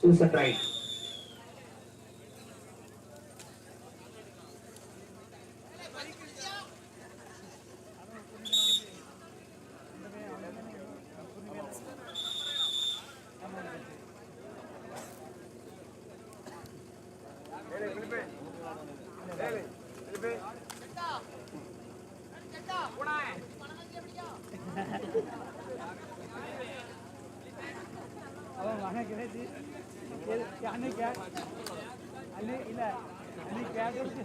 Choose and right. அவன் மகன் கிடைச்சி அன்னைக்கு? கே இல்லை அன்னைக்கு? கேட்கறது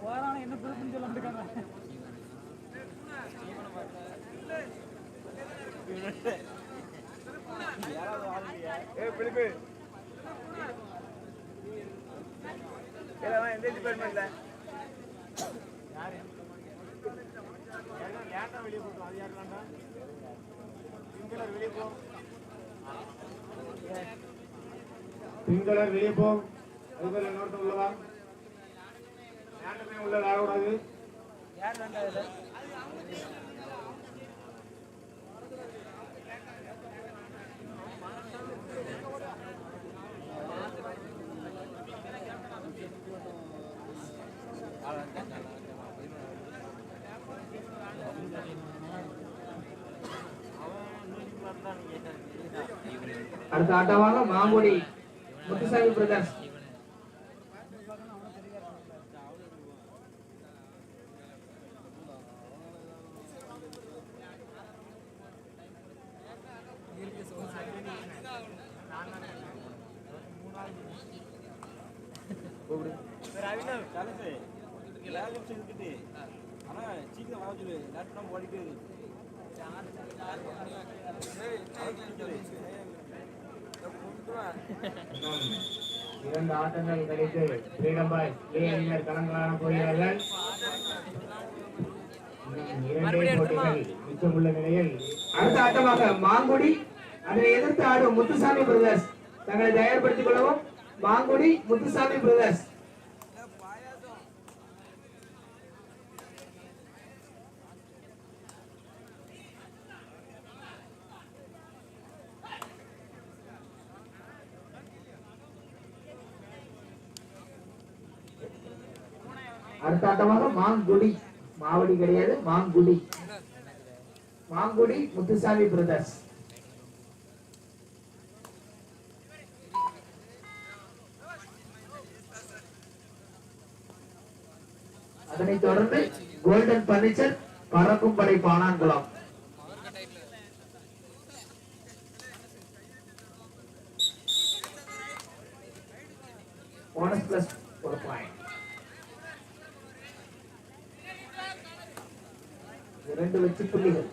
போறான என்ன புதுப்புன்னு சொல்ல மாட்டேங்காங்க ஏய் பிலிப்பு எல்லாம் எந்த டிபார்ட்மெண்ட்ல சிங்களர் வெளியே போ சிங்களர் வெளியே போ அது பேர் யாருமே ஆகக்கூடாது யார் வேண்டாம் அடுத்த ஆட்டமாக மாங்குடி முத்துசாமி பிரதர்ஸ் ஆனா சீக்கிரம் ஓடிட்டு இரண்டு ஆட்டங்கள் கழித்து ஃப்ரீடம் பாய் ஏ அணியினர் களங்களான போகிறார்கள் இன்னும் இரண்டே போட்டிகள் மிச்சமுள்ள நிலையில் அடுத்த ஆட்டமாக மாங்குடி அதனை எதிர்த்து ஆடும் முத்துசாமி பிரதர்ஸ். தங்களை தயார்படுத்திக் கொள்ளவும் மாங்குடி முத்துசாமி பிரதர்ஸ். அடுத்த ஆட்டமாக மாங்குடி. மாவடி கிடையாது மாங்குடி. மாங்குடி முத்துசாமி பிரதர்ஸ் அதனைத் தொடர்ந்து கோல்டன் பர்னிச்சர் பறக்கும் படை பானாங்குளம். போனஸ் பிளஸ் ஒரு பாயிண்ட் என்று வைத்துக் கொள்ளுங்கள்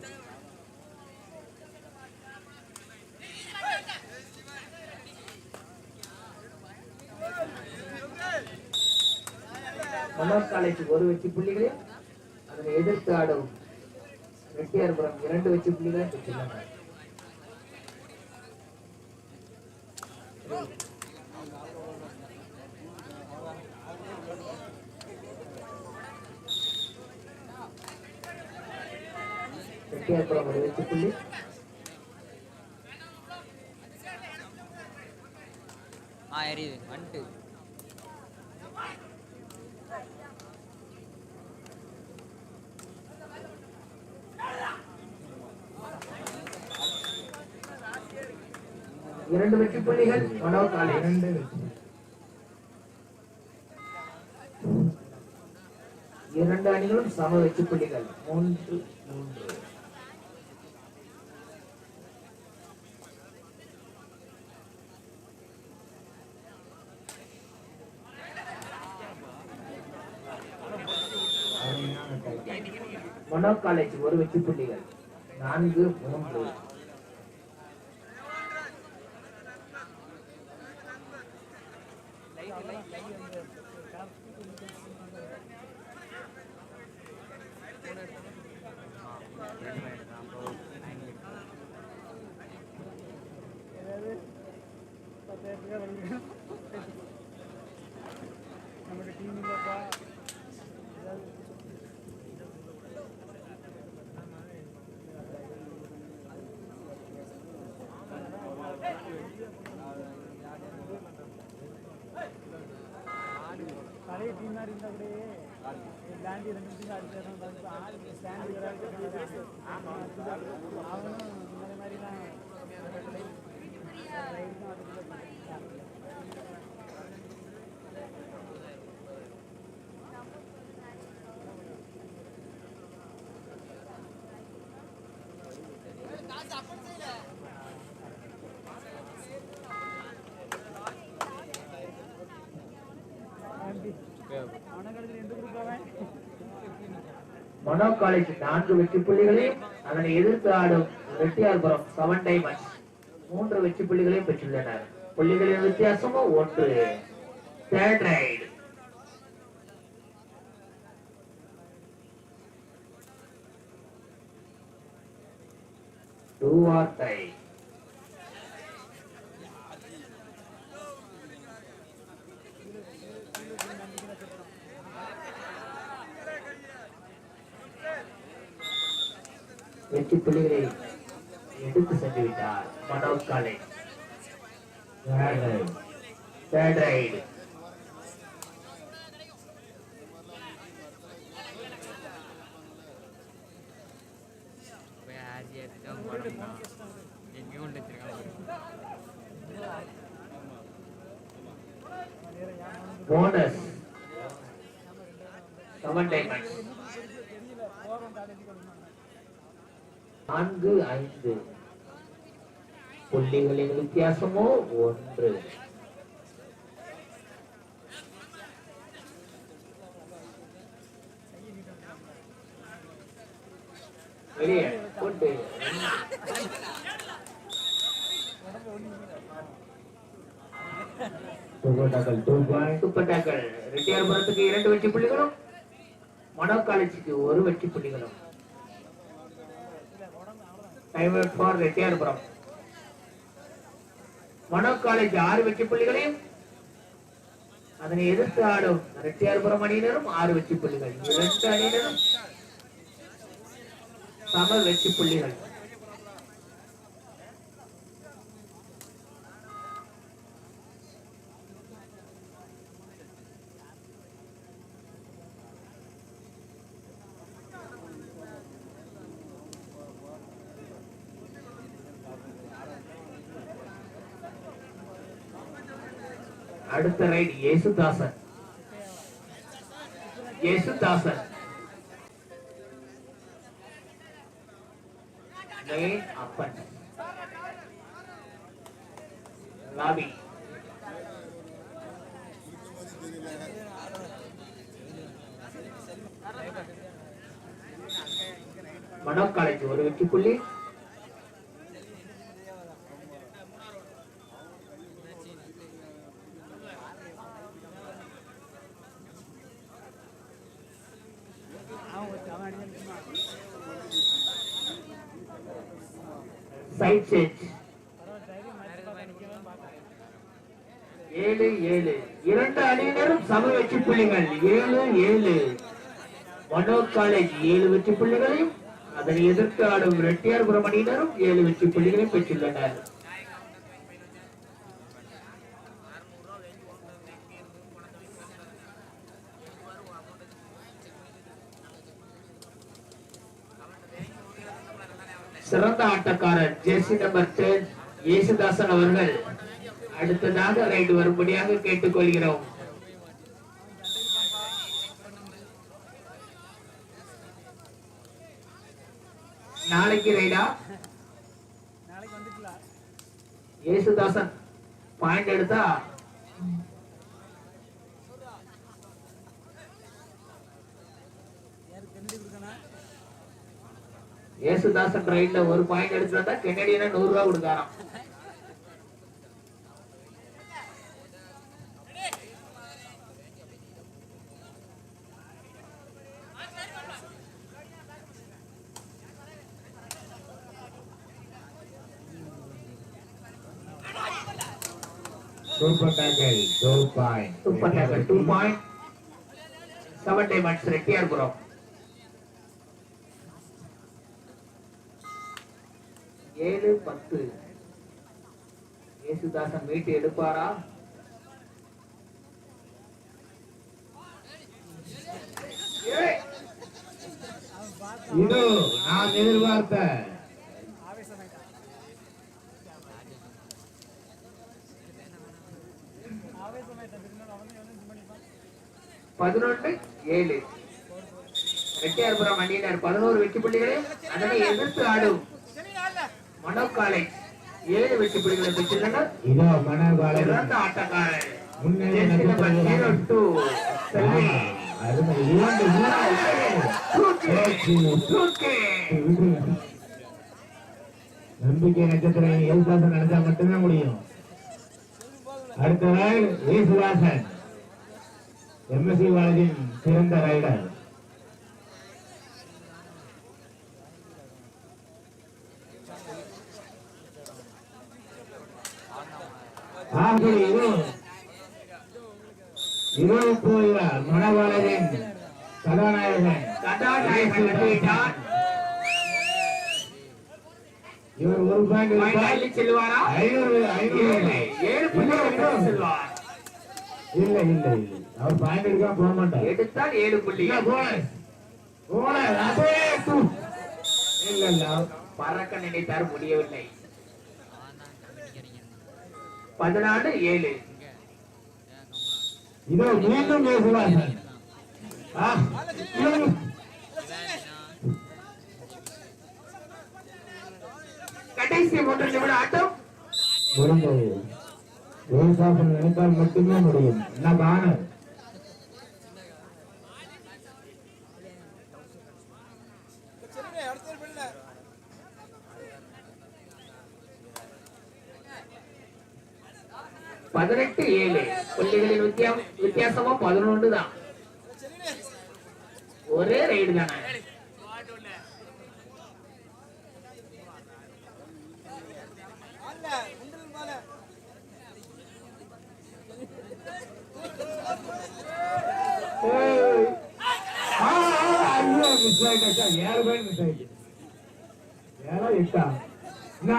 மனோர் காலேஜ் ஒரு வெற்றி புள்ளிகளே அதனை எதிர்த்து ஆடும் ரெட்டியார்புரம் இரண்டு வெற்றி புள்ளிகளை பெற்றுள்ளனர் ரெட்டியார்புரம் ஒரு வெற்றி புள்ளி ஆ எரியுது. வந்துட்டு. இரண்டு வெற்றி புள்ளிகள். மனோர் காலேஜ் இரண்டு. இரண்டு அணிகளும் சம வெற்றி புள்ளிகள். மூன்று மூன்று. மனோ காலேஜ் ஒரு வெற்றி புள்ளிகள். நான்கு மூன்று. கூட லேண்ட் ரெண்டு நிமிஷம் மனோ காலேஜ் நான்கு வெற்றி புள்ளிகளையும் அதனை எதிர்த்து ஆடும் வெட்டியார்புரம் செவன் டைமண்ட்ஸ் மூன்று வெற்றி புள்ளிகளையும் பெற்றுள்ளனர். புள்ளிகளின் வித்தியாசமும் ஒன்று. Third raid do or die வெற்றி புள்ளிகளை எடுத்து சென்று விட்டார் மனோஜ் காலேஜ் தேர்ட் ரைடு போய் ஆசி எடுத்துட்டு போனோம்னா எங்கேயும் கொண்டு வச்சிருக்காங்க போனஸ் செவன் டைமண்ட்ஸ் நான்கு ஐந்து. புள்ளிகளின் வித்தியாசமோ? ஒன்று. வெளியே கொண்டு. சூப்பர் டேக்கல் ரெட்டியார்புரத்துக்கு இரண்டு வெற்றி புள்ளிகளும் மனோ காலேஜுக்கு ஒரு வெற்றி புள்ளிகளும். Time for Rettiyarpuram Mano college ஆறு வெற்றி புள்ளிகளையும் அதனை எதிர்த்து ஆடும் ரெட்டியார்புரம் அணியினரும் ஆறு வெற்றி புள்ளிகள். இரண்டு அணியினரும் சம வெற்றி புள்ளிகள். அடுத்த ரைட் ஏசுதாசன். ஏசுதாசன். அப்பன். லாபி. மனோ காலேஜ் ஒரு வெற்றி புள்ளி பிள்ளைகள் ஏழு ஏழு. மனோ காலேஜ் ஏழு வெற்றி புள்ளிகளையும் அதனை எதிர்த்து ஆடும் ரெட்டியார்புரம் அணியினரும் ஏழு வெற்றி புள்ளிகளையும் பெற்றுள்ளனர். சிறந்த ஆட்டக்காரர் ஜெர்சி நம்பர் டென் இயேசுதாசன் அவர்கள் அடுத்ததாக ரைடு வரும்படியாக கேட்டுக்கொள்கிறோம். நாளைக்கு ரைடா ஏசுதாசன் பாயிண்ட் எடுத்தா. ஏசுதாசன் ரைட்ல ஒரு பாயிண்ட் எடுத்துட்டா கென்னடியனா நூறு ரூபாய் கொடுக்காராம். Super tackle 2 point super tackle 2 point 7 diamonds retire bro ஏழு பத்து. ஏசுதாசன் மீட்டு எடுப்பாரா? இதோ நாம் எதிர்பார்த்த பதினொன்று ஏழு. ரெட்டியார்புரம் அணியினர் பதினோரு வெற்றி புள்ளிகளையும் அதனை எதிர்த்து ஆடும் மனோ காலேஜ் ஏழு வெற்றி புள்ளிகளை பெற்றுள்ளனர் இதோ சிறந்த ஆட்டக்காரர். முன்னணி ஜெர்சி நம்பர் நட்சத்திரம் 02 செல்வி. அருமை. இரண்டு தூக்கு, மூணு தூக்கு. நம்பிக்கை நட்சத்திரம் ஏசுதாசன் நடந்தா மட்டும்தான் முடியும். அடுத்த நாள் எம்எஸ்சி காலேஜின் சிறந்த ரைடர் மணவாளரின் கதாநாயகன் கதாநாயகன். இவர் ஒரு பாயிண்ட் செல்வாரா? ஐநூறு ஐநூறு. ஏழு செல்வார். இல்ல இல்ல அவர் பாயிண்ட் எடுக்காம போக மாட்டார். எடுத்தால் ஏழு டூ இல்ல இல்ல பறக்க நினைத்தார் முடியவில்லை. பதினாலு ஏழு. இதோ மீண்டும் இவங்க- கடைசி மூன்று நிமிட ஆட்டம். முடிந்தது. விவசாயம் நினைத்தால் மட்டுமே முடியும். என்ன பானர் பதினெட்டு ஏழு. புள்ளிகளின் வித்தியா- வித்தியாசமும் பதினொன்று தான் ஒரே ரைடு தானே ஏய். ஆ, ஆ, ஐயோ, miss ஆயிட்டாச்சா? ஏழு ஆயிடுச்சு. ஏழா, எட்டா? என்ன,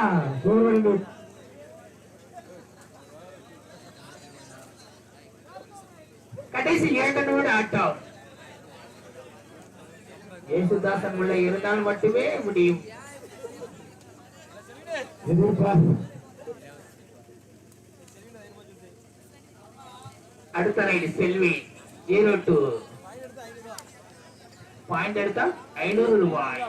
கடைசி இரண்டு ஆட்டம் ஏசுதாசன் உள்ள இருந்தால் மட்டுமே முடியும் அடுத்த raid Selvi zero two point எடுத்தா ஐநூறு ரூபாய்.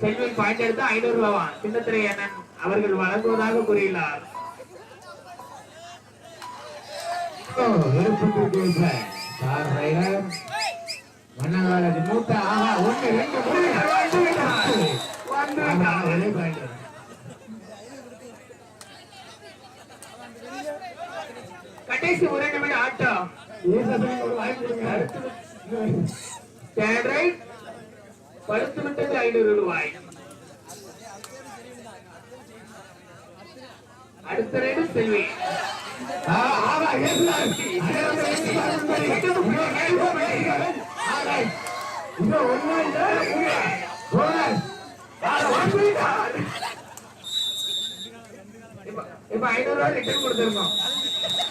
செல்வி பாயிண்ட் எடுத்தா ஐநூறு ரூபாய் சின்னத்திரை அண்ணன் அவர்கள் வழங்குவதாக கூறியுள்ளார். மூத்த ஒன்று ரெண்டு மூணு வந்து வந்து கடைசி ஒரு நிமிடம் ஆட்டம். ரைட் படுத்து விட்டது ஐநூறு ரூபாய். அடுத்த ரைடு செல்வி. இப்ப இப்ப ஐநூறு ரூபாய் ரிட்டர்ன் கொடுத்துருக்கோம்.